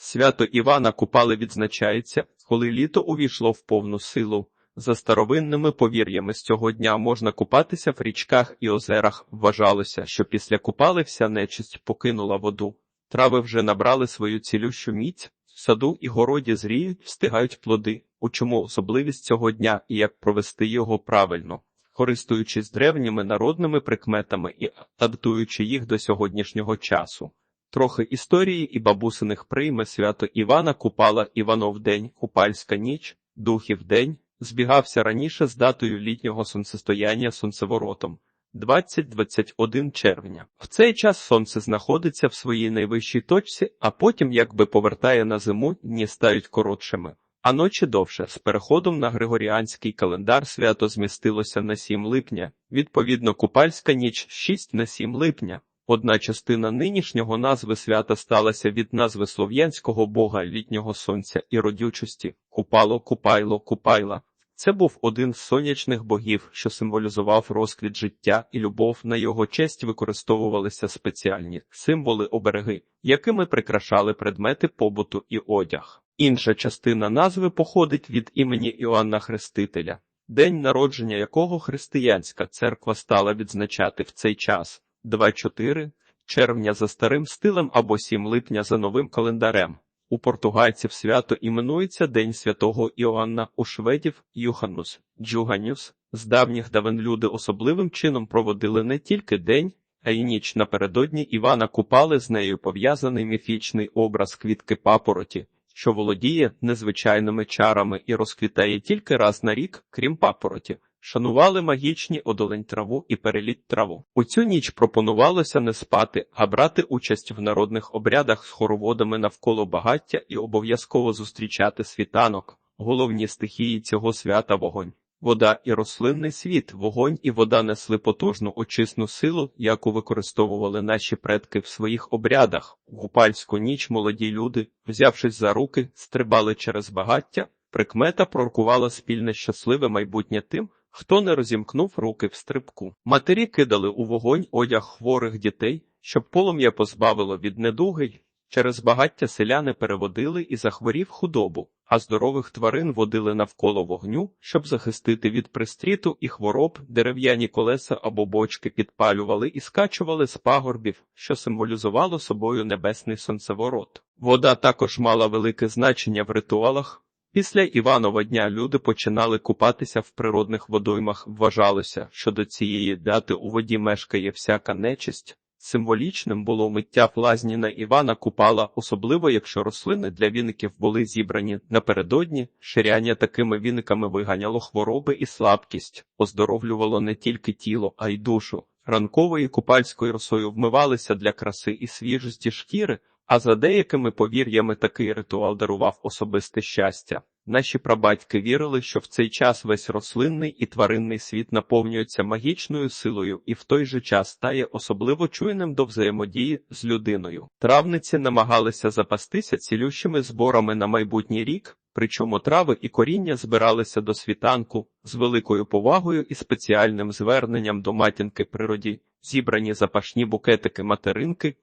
Свято Івана Купали відзначається, коли літо увійшло в повну силу. За старовинними повір'ями з цього дня можна купатися в річках і озерах. Вважалося, що після купали вся нечисть покинула воду. Трави вже набрали свою цілющу міць, в саду і городі зріють, встигають плоди. У чому особливість цього дня і як провести його правильно, користуючись древніми народними прикметами і адаптуючи їх до сьогоднішнього часу. Трохи історії і бабусиних прийме свято Івана Купала Іванов день, Купальська ніч, Духів день, збігався раніше з датою літнього сонцестояння сонцеворотом 20-21 червня. В цей час сонце знаходиться в своїй найвищій точці, а потім, якби повертає на зиму, дні стають коротшими. А ночі довше з переходом на григоріанський календар свято змістилося на 7 липня, відповідно, купальська ніч 6 на 7 липня. Одна частина нинішнього назви свята сталася від назви слов'янського бога літнього сонця і родючості Купало, Купайло, Купайла. Це був один з сонячних богів, що символізував розквіт життя і любов. На його честь використовувалися спеціальні символи обереги, якими прикрашали предмети побуту і одяг. Інша частина назви походить від імені Іоанна Хрестителя, день народження якого християнська церква стала відзначати в цей час 2-4 червня за старим стилем або 7 липня за новим календарем. У португальців свято іменується День святого Іоанна, у шведів Юханус, Джуганюс. З давніх давен люди особливим чином проводили не тільки день, а й ніч напередодні Івана Купали з нею пов'язаний міфічний образ квітки папороті, що володіє незвичайними чарами і розквітає тільки раз на рік, крім папороті. Шанували магічні одолень траву і переліт траву. У цю ніч пропонувалося не спати, а брати участь в народних обрядах з хороводами навколо багаття і обов'язково зустрічати світанок. Головні стихії цього свята вогонь. Вода і рослинний світ, вогонь і вода несли потужну очисну силу, яку використовували наші предки в своїх обрядах. У гупальську ніч молоді люди, взявшись за руки, стрибали через багаття. Прикмета пророкувала спільне щасливе майбутнє тим, хто не розімкнув руки в стрибку. Матері кидали у вогонь одяг хворих дітей, щоб полум'я позбавило від недуги. Через багаття селяни переводили і захворів худобу, а здорових тварин водили навколо вогню, щоб захистити від пристріту і хвороб, дерев'яні колеса або бочки підпалювали і скачували з пагорбів, що символізувало собою небесний сонцеворот. Вода також мала велике значення в ритуалах. Після Іванова дня люди починали купатися в природних водоймах. Вважалося, що до цієї дати у воді мешкає всяка нечисть. Символічним було миття лазні на Івана Купала, особливо якщо рослини для віників були зібрані напередодні. Ширяння такими віниками виганяло хвороби і слабкість, оздоровлювало не тільки тіло, а й душу. Ранковою купальською росою вмивалися для краси і свіжості шкіри, а за деякими повір'ями такий ритуал дарував особисте щастя. Наші прабатьки вірили, що в цей час весь рослинний і тваринний світ наповнюється магічною силою і в той же час стає особливо чуйним до взаємодії з людиною. Травниці намагалися запастися цілющими зборами на майбутній рік, причому трави і коріння збиралися до світанку з великою повагою і спеціальним зверненням до матінки природі, зібрані запашні букетики материнки,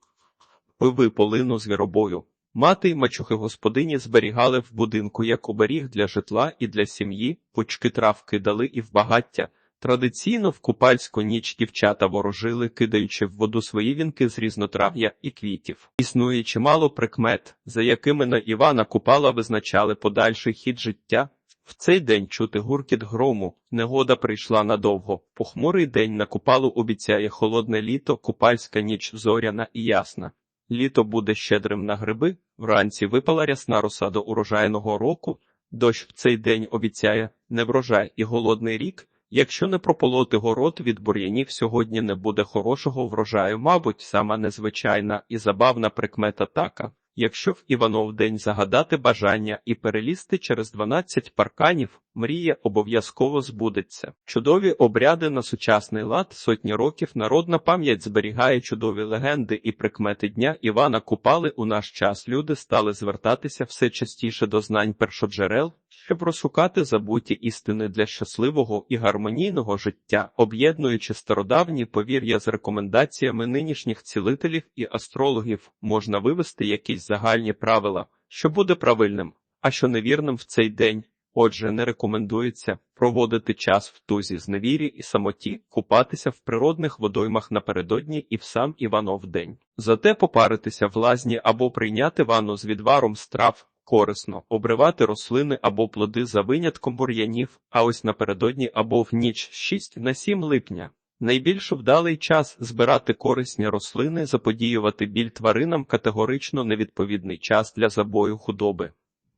пиви полину звіробою. Мати й мачухи господині зберігали в будинку як оберіг для житла і для сім'ї, пучки трав кидали і в багаття. Традиційно в купальську ніч дівчата ворожили, кидаючи в воду свої вінки з різнотрав'я і квітів. Існує чимало прикмет, за якими на Івана Купала визначали подальший хід життя. В цей день чути гуркіт грому, негода прийшла надовго. Похмурий день на купалу обіцяє холодне літо, купальська ніч зоряна і ясна. Літо буде щедрим на гриби, вранці випала рясна роса до урожайного року, дощ в цей день обіцяє неврожай і голодний рік. Якщо не прополоти город від бур'янів, сьогодні не буде хорошого врожаю, мабуть, сама незвичайна і забавна прикмета така. Якщо в Іванов день загадати бажання і перелізти через 12 парканів, мрія обов'язково збудеться. Чудові обряди на сучасний лад сотні років народна пам'ять зберігає чудові легенди і прикмети дня Івана Купали у наш час люди стали звертатися все частіше до знань першоджерел, щоб розшукати забуті істини для щасливого і гармонійного життя, об'єднуючи стародавні повір'я з рекомендаціями нинішніх цілителів і астрологів, можна вивести якісь загальні правила. що буде правильним, а що невірним в цей день. Отже, не рекомендується проводити час в тузі з невірі і самоті, купатися в природних водоймах напередодні і в сам Іванов день. Зате попаритися в лазні або прийняти ванну з відваром страв корисно, обривати рослини або плоди за винятком бур'янів, а ось напередодні або в ніч з 6 на 7 липня. Найбільш вдалий час збирати корисні рослини, заподіювати біль тваринам категорично невідповідний час для забою худоби.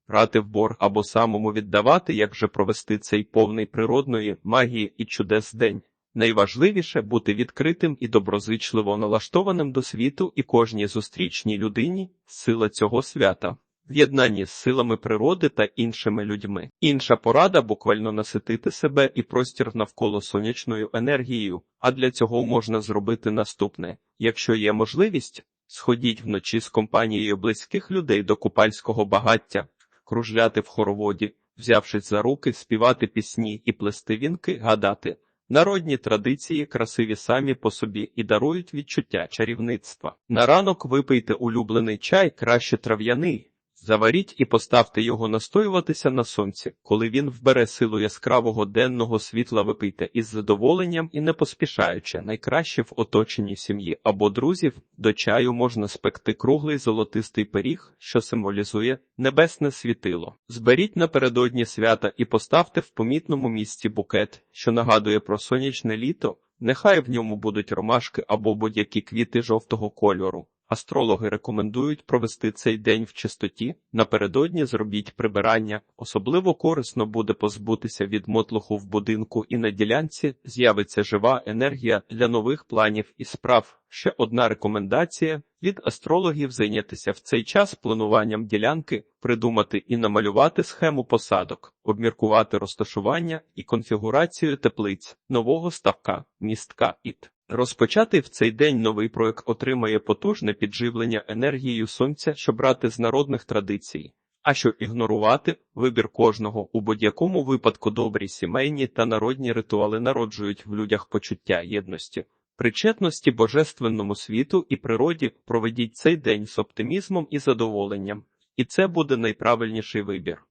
Брати в борг або самому віддавати, як же провести цей повний природної магії і чудес день. Найважливіше бути відкритим і доброзичливо налаштованим до світу і кожній зустрічній людині сила цього свята. В єднанні з силами природи та іншими людьми. Інша порада буквально наситити себе і простір навколо сонячною енергією, а для цього можна зробити наступне: якщо є можливість, сходіть вночі з компанією близьких людей до купальського багаття, кружляти в хороводі, взявшись за руки, співати пісні і плести вінки, гадати. Народні традиції красиві самі по собі і дарують відчуття чарівництва. На ранок випийте улюблений чай, краще трав'яний. Заваріть і поставте його настоюватися на сонці. Коли він вбере силу яскравого денного світла, випийте із задоволенням і не поспішаючи. Найкраще в оточенні сім'ї або друзів до чаю можна спекти круглий золотистий пиріг, що символізує небесне світило. Зберіть напередодні свята і поставте в помітному місці букет, що нагадує про сонячне літо. Нехай в ньому будуть ромашки або будь-які квіти жовтого кольору. Астрологи рекомендують провести цей день в чистоті. Напередодні зробіть прибирання. Особливо корисно буде позбутися від мотлуху в будинку і на ділянці з'явиться жива енергія для нових планів і справ. Ще одна рекомендація від астрологів зайнятися в цей час плануванням ділянки, придумати і намалювати схему посадок, обміркувати розташування і конфігурацію теплиць, нового ставка, містка іт. Розпочатий в цей день новий проект отримає потужне підживлення енергією сонця, що брати з народних традицій. А що ігнорувати вибір кожного у будь-якому випадку добрі сімейні та народні ритуали народжують в людях почуття єдності, причетності божественному світу і природі. Проведіть цей день з оптимізмом і задоволенням, і це буде найправильніший вибір.